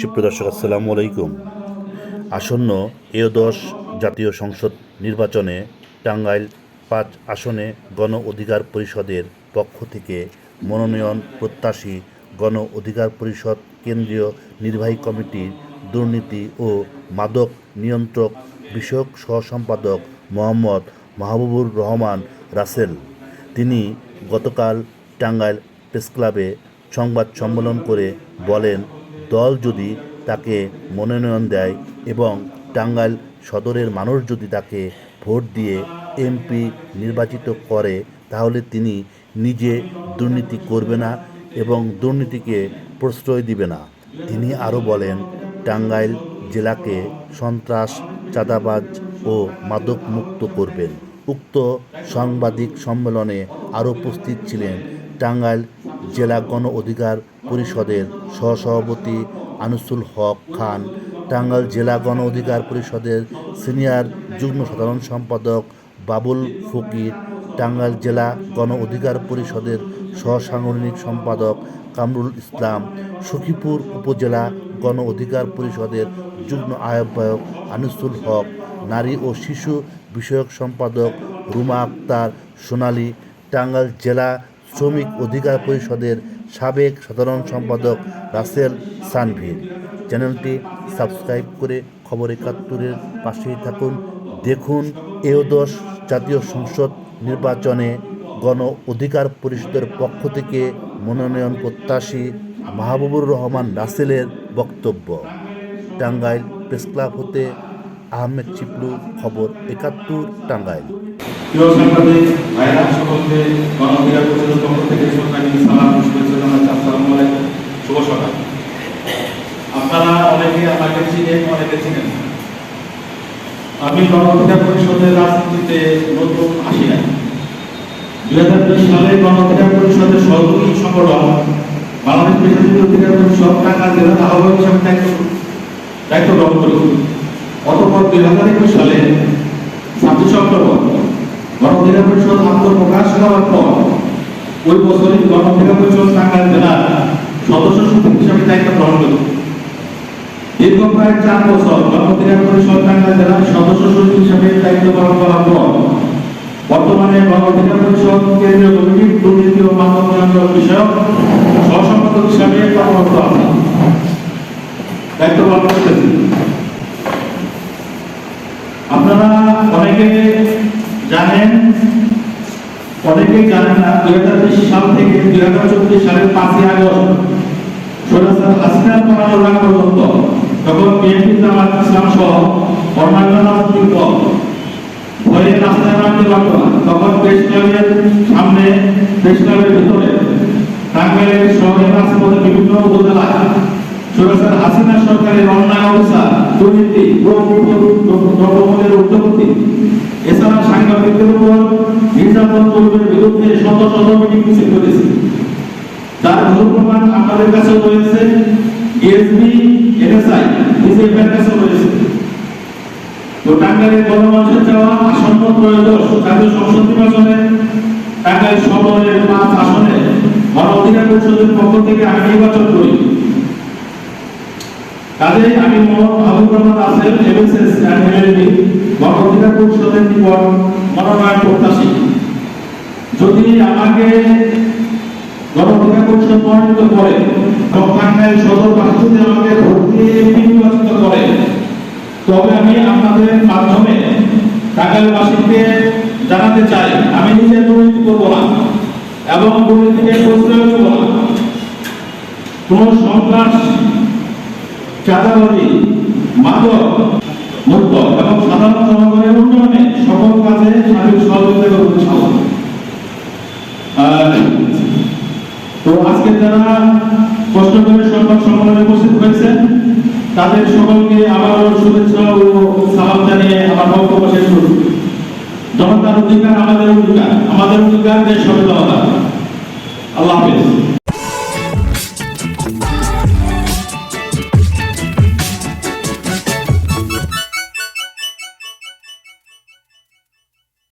সুপ্রদর্শক আসসালামু আলাইকুম। আসন্ন এদশ জাতীয় সংসদ নির্বাচনে টাঙ্গাইল পাঁচ আসনে গণ অধিকার পরিষদের পক্ষ থেকে মনোনয়ন প্রত্যাশী গণ অধিকার পরিষদ কেন্দ্রীয় নির্বাহী কমিটির দুর্নীতি ও মাদক নিয়ন্ত্রক বিষয়ক সহসম্পাদক মোহাম্মদ মাহবুবুর রহমান রাসেল। তিনি গতকাল টাঙ্গাইল প্রেস ক্লাবে সংবাদ সম্মেলন করে বলেন, দল যদি তাকে মনোনয়ন দেয় এবং টাঙ্গাইল সদরের মানুষ যদি তাকে ভোট দিয়ে এমপি নির্বাচিত করে, তাহলে তিনি নিজে দুর্নীতি করবে না এবং দুর্নীতিকে প্রশ্রয় দিবে না। তিনি আরও বলেন, টাঙ্গাইল জেলাকে সন্ত্রাস, চাঁদাবাজ ও মাদক মুক্ত করবেন। উক্ত সাংবাদিক সম্মেলনে আরও উপস্থিত ছিলেন টাঙ্গাইল জেলা গণ অধিকার পরিষদের সহসভাপতি আনিসুল হক খান, টাঙ্গাইল জেলা গণ অধিকার পরিষদের সিনিয়র যুগ্ম সাধারণ সম্পাদক বাবুল ফকির, টাঙ্গাইল জেলা গণ অধিকার পরিষদের সহসাংগঠনিক সম্পাদক কামরুল ইসলাম, সখীপুর উপজেলা গণ অধিকার পরিষদের যুগ্ম আহ্বায়ক আনিসুল হক নারী ও শিশু বিষয়ক সম্পাদক রুমা আক্তার, সোনালী, টাঙ্গাইল জেলা শ্রমিক অধিকার পরিষদের সাবেক সাধারণ সম্পাদক রাসেল সানভীর। চ্যানেলটি সাবস্ক্রাইব করে খবর একাত্তরের পাশেই থাকুন। দেখুন এওদশ জাতীয় সংসদ নির্বাচনে গণ অধিকার পরিষদের পক্ষ থেকে মনোনয়ন প্রত্যাশী মাহবুবুর রহমান রাসেলের বক্তব্য। টাঙ্গাইল প্রেস ক্লাব হতে আহমেদ চিপলু, খবর একাত্তর, টাঙ্গাইল। আপনারা অনেকে আমাকে চিনেন, অনেকে চিনেন আমি গণঅধিকার পরিষদের রাজনীতিতে নতুন আসি না দুই হাজার দুই সালে গণঅধিকার পরিষদের সহযোগী সংগঠন বাংলাদেশ পেশাজীবী পরিষদ টাকা জেলার আহ্বায়ক হিসাবে দায়িত্ব দায়িত্ব গ্রহণ করি অতঃপর দুই হাজার একুশ সালে ছাব্বিশে অক্টোবর গণঅধিকার পরিষদ আত্মপ্রকাশ করার পর ওই বছরই গণঅধিকার পরিষদ টাঙ্গাইল জেলার সদস্য সচিব হিসাবে দায়িত্ব গ্রহণ করি। দীর্ঘ প্রায় চার বছর গণঅধিকার পরিষদ টাঙ্গাইল জেলার সদস্য সচিব হিসাবে দায়িত্ব গ্রহণ করার পর বর্তমানে গণঅধিকার পরিষদ কেন্দ্রীয় দুর্নীতি ও মানব নিয়ন্ত্রণ বিষয়ক সহসম্পাদক হিসাবে কর্মরত আছি দায়িত্ব পালন করতেছি আপনারা অনেকে জানেন অনেকেই জানেন না, দুই হাজার বিশ সাল থেকে দুই হাজার চব্বিশ সালের পাঁচই আগস্ট সৈরাসার হাসিনার পর্যন্ত তখন বিএনপি জামাত ইসলাম সহ অন্যান্য ভয়ে রাস্তায় নামতে পারত না। তখন প্রেস সামনে, প্রেস ভিতরে টাঙ্গাইলের শহরের রাজপথে বিভিন্ন উপজেলায় সৈরাসার হাসিনা সরকারের অন্যায় অবস্থা দুর্নীতি নির্যাতন বিরুদ্ধে শত শত মিটিং মিছিল করেছে। তার মূল প্রমাণ আমাদের কাছে রয়েছে ডিএসপি এনএসআই বিজেপির কাছে রয়েছে। তো টাঙ্গাইলের গণমানুষের চাওয়া আসন্ন ত্রয়োদশ জাতীয় সংসদ নির্বাচনে টাঙ্গাইল সদরের পাঁচ আসনে গণ অধিকার পরিষদের পক্ষ থেকে আমি নির্বাচন করি। কাজেই আমি Mohammad Mahbub Rahman Rasel MSS and LLB গণ অধিকার পরিষদের নিকট মনোনয়ন প্রত্যাশী যদি আমাকে অধিকার পরিষদ করে এবং সদর যদি আমাকে ভোট দিয়ে নির্বাচিত করে তবে আমি আপনাদের মাধ্যমে টাঙ্গাইলবাসীকে জানাতে চাই, আমি নিজে দুর্নীতি করব না এবং দুর্নীতিকে প্রশ্রয় দেব না কোন সন্ত্রাস, চাঁদাবাজি, মাদক মুক্ত এবং সাধারণ জনগণের উন্নয়নে সকল কাজে সার্বিক সহযোগিতা করতে ইনশাআল্লাহ। তো আজকে যারা কষ্ট করে সংবাদ সম্মেলনে উপস্থিত হয়েছেন, তাদের সকলকে আবারও শুভেচ্ছা ও সালাম জানিয়ে আমার বক্তব্য শেষ করব জনতার অধিকার আমাদের অধিকার আমাদের অধিকার দেশ হবে জনতা আল্লাহ হাফেজ।